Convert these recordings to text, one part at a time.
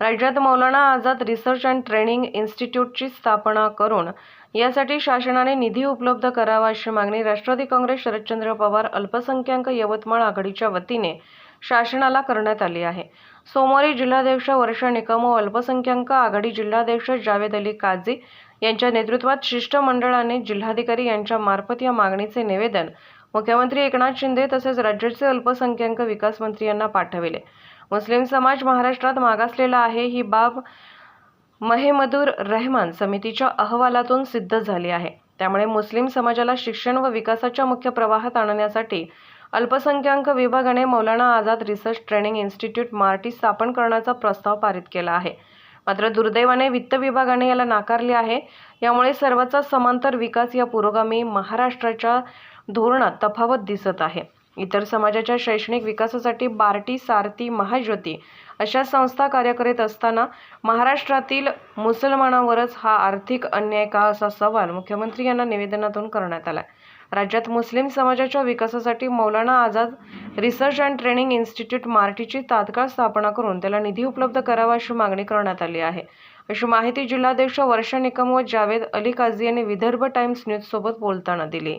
राज्यात Maulana Azad research and training इन्स्टिट्यूटची स्थापना करून यासाठी शासनाने निधी उपलब्ध करावा अशी मागणी राष्ट्रवादी काँग्रेस शरदचंद्र पवार अल्पसंख्याक यवतमाळ आघाडीच्या वतीने शासनाला करण्यात आली आहे. सोमवारी जिल्हाध्यक्ष वर्षा निकम व अल्पसंख्याक आघाडी जिल्हाध्यक्ष जावेद अली काझी यांच्या नेतृत्वात शिष्टमंडळाने जिल्हाधिकारी यांच्या मार्फत या मागणीचे निवेदन मुख्यमंत्री एकनाथ शिंदे तसेच राज्याचे अल्पसंख्याक विकास मंत्री यांना पाठविले. मुस्लिम समाज महाराष्ट्रात मागासलेला आहे. ही बाब महेमदूर रहमान समितीच्या अहवालातून सिद्ध झाली आहे. त्यामुळे मुस्लिम समाजाला शिक्षण व विकासाच्या मुख्य प्रवाहात आणण्यासाठी अल्पसंख्याक विभागाने Maulana Azad research training institute MARTI स्थापन करण्याचा प्रस्ताव पारित केला आहे. मात्र दुर्दैवाने वित्त विभागाने याला नाकारले आहे. यामुळे सर्वांचा समांतर विकास या पुरोगामी महाराष्ट्राच्या धोरणात तफावत दिसत आहे. इतर समाजाच्या शैक्षणिक विकासासाठी बार्टी सारथी महाज्योती अशा संस्था कार्य करीत असताना महाराष्ट्रातील मुसलमानावरच हा आर्थिक अन्याय का असा सवाल मुख्यमंत्री यांना निवेदनातून करण्यात आला राज्यात मुस्लिम समाजाच्या विकासासाठी Maulana Azad research and training institute मार्टीची तात्काळ स्थापना करून त्याला निधी उपलब्ध करावा अशी मागणी करण्यात आली आहे. अशी माहिती जिल्हाध्यक्ष वर्षा निकम व जावेद अली काझी यांनी विदर्भ टाइम्स न्यूजसोबत बोलताना दिली.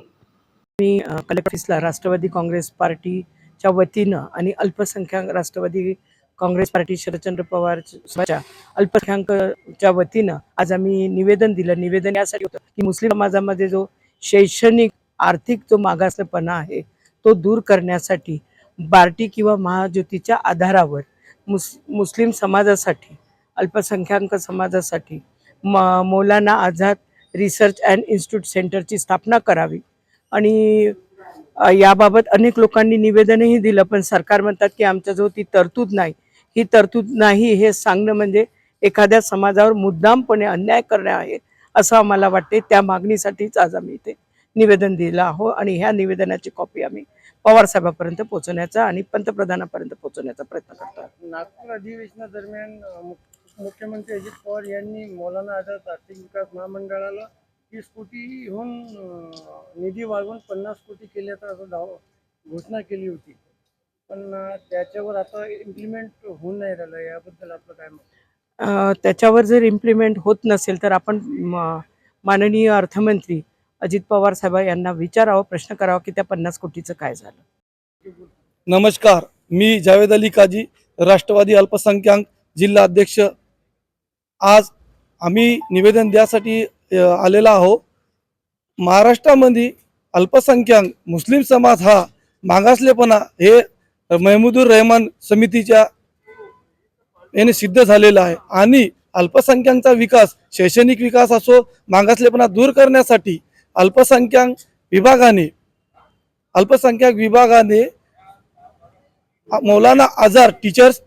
मी कलेक्टर ऑफिसला राष्ट्रवादी काँग्रेस पार्टीच्या वतीनं आणि अल्पसंख्याक राष्ट्रवादी काँग्रेस पार्टी शरदचंद्र पवारच्या अल्पसंख्याकच्या वतीनं आज आम्ही निवेदन दिलं. निवेदन यासाठी होतं की मुस्लिम समाजामध्ये जो शैक्षणिक आर्थिक जो मागासलेपणा आहे तो दूर करण्यासाठी बार्टी किंवा महाज्योतीच्या आधारावर मुस मुस्लिम समाजासाठी अल्पसंख्याक समाजासाठी म Maulana Azad research and institute सेंटरची स्थापना करावी. आणि याबाबत अनेक लोकांनी निवेदनही दिलं पण सरकार म्हणतात की आमच्याजवळ ती तरतूद नाही. ही तरतूद नाही हे सांगणं म्हणजे एखाद्या समाजावर मुद्दामपणे अन्याय करणे आहे असं आम्हाला वाटते. त्या मागणीसाठीच आज आम्ही इथे निवेदन दिलं आहो आणि ह्या निवेदनाची कॉपी आम्ही पवारसाहेबांपर्यंत पोहोचवण्याचा आणि पंतप्रधानापर्यंत पोहोचवण्याचा प्रयत्न करतो. नागपूर अधिवेशनादरम्यान मुख्यमंत्री अजित पवार यांनी मौलाना आझाद आर्थिक विकास महामंडळाला तीस कोटीहून निधी वाढवून पन्नास कोटी केल्याचा असं दावा घोषणा केली होती. पण त्याच्यावर आता इम्प्लिमेंट होऊन नाही राहिलं. याबद्दल आपलं काय मत अ, त्याच्यावर जर इम्प्लिमेंट होत नसेल तर आपण माननीय अर्थमंत्री अजित पवार साहेब यांना विचारावं प्रश्न करावा की त्या पन्नास कोटीचं काय झालं. नमस्कार. मी जावेद अली काजी राष्ट्रवादी अल्पसंख्याक जिल्हा अध्यक्ष. आज आम्ही निवेदन द्यासाठी आलेला आहो. महाराष्ट्रामध्ये अल्पसंख्याक मुस्लिम समाज हा मागासलेपणा हे महमूदुर रहमान समितीच्या याने सिद्ध झालेला आहे. आणि अल्पसंख्याकांचा विकास शैक्षणिक विकास असो मागासलेपणा दूर करण्यासाठी अल्पसंख्याक विभागाने अल्पसंख्याक विभागाने Maulana Azad teachers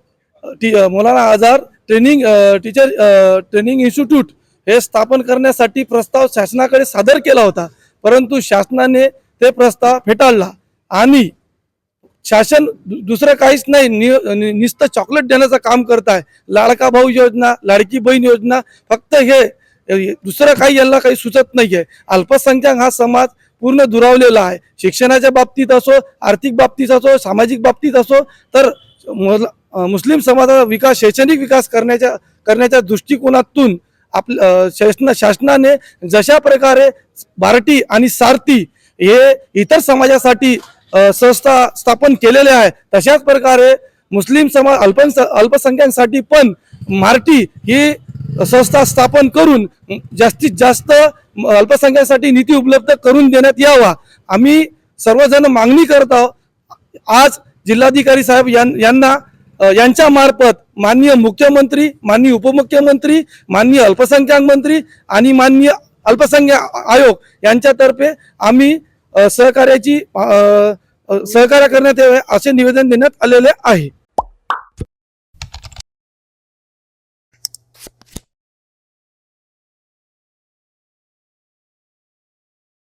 T Maulana Azad training teacher training institute हे स्थापन करण्यासाठी प्रस्ताव शासनाकडे सादर केला होता. परंतु शासनाने ते प्रस्ताव फेटाळला. आणि शासन दुसरं काहीच नाही. नि- नि- नुसतं चॉकलेट देण्याचं काम करत आहे लाडका भाऊ योजना लाडकी बहीण योजना फक्त हे दुसरं काही यांना काही सुचत नाही आहे अल्पसंख्याक हा समाज पूर्ण दुरावलेला आहे. शिक्षणाच्या बाबतीत असो आर्थिक बाबतीत असो सामाजिक बाबतीत असो तर मुस्लिम समाजाचा विकास शैक्षणिक विकास करण्याच्या करण्याच्या दृष्टिकोनातून आपलं शासना शासनाने जशा प्रकारे भारती आणि सारथी हे इतर समाजासाठी संस्था स्थापन केलेले आहे तशाच प्रकारे मुस्लिम समाज अल्प अल्पसंख्याकांसाठी पण मार्टी ही संस्था स्थापन करून जास्तीत जास्त अल्पसंख्यांसाठी निधी उपलब्ध करून देण्यात यावा. आम्ही सर्वजण मागणी करत आहोत आज जिल्हाधिकारी साहेब यां- यांना यांच्या मार्फत माननीय मुख्यमंत्री माननीय उपमुख्यमंत्री माननीय अल्पसंख्याक मंत्री आणि माननीय अल्पसंख्याक आयोग यांच्यातर्फे आम्ही सहकार्याची सहकार्य करण्यात यावे असे निवेदन देण्यात आलेले आहे.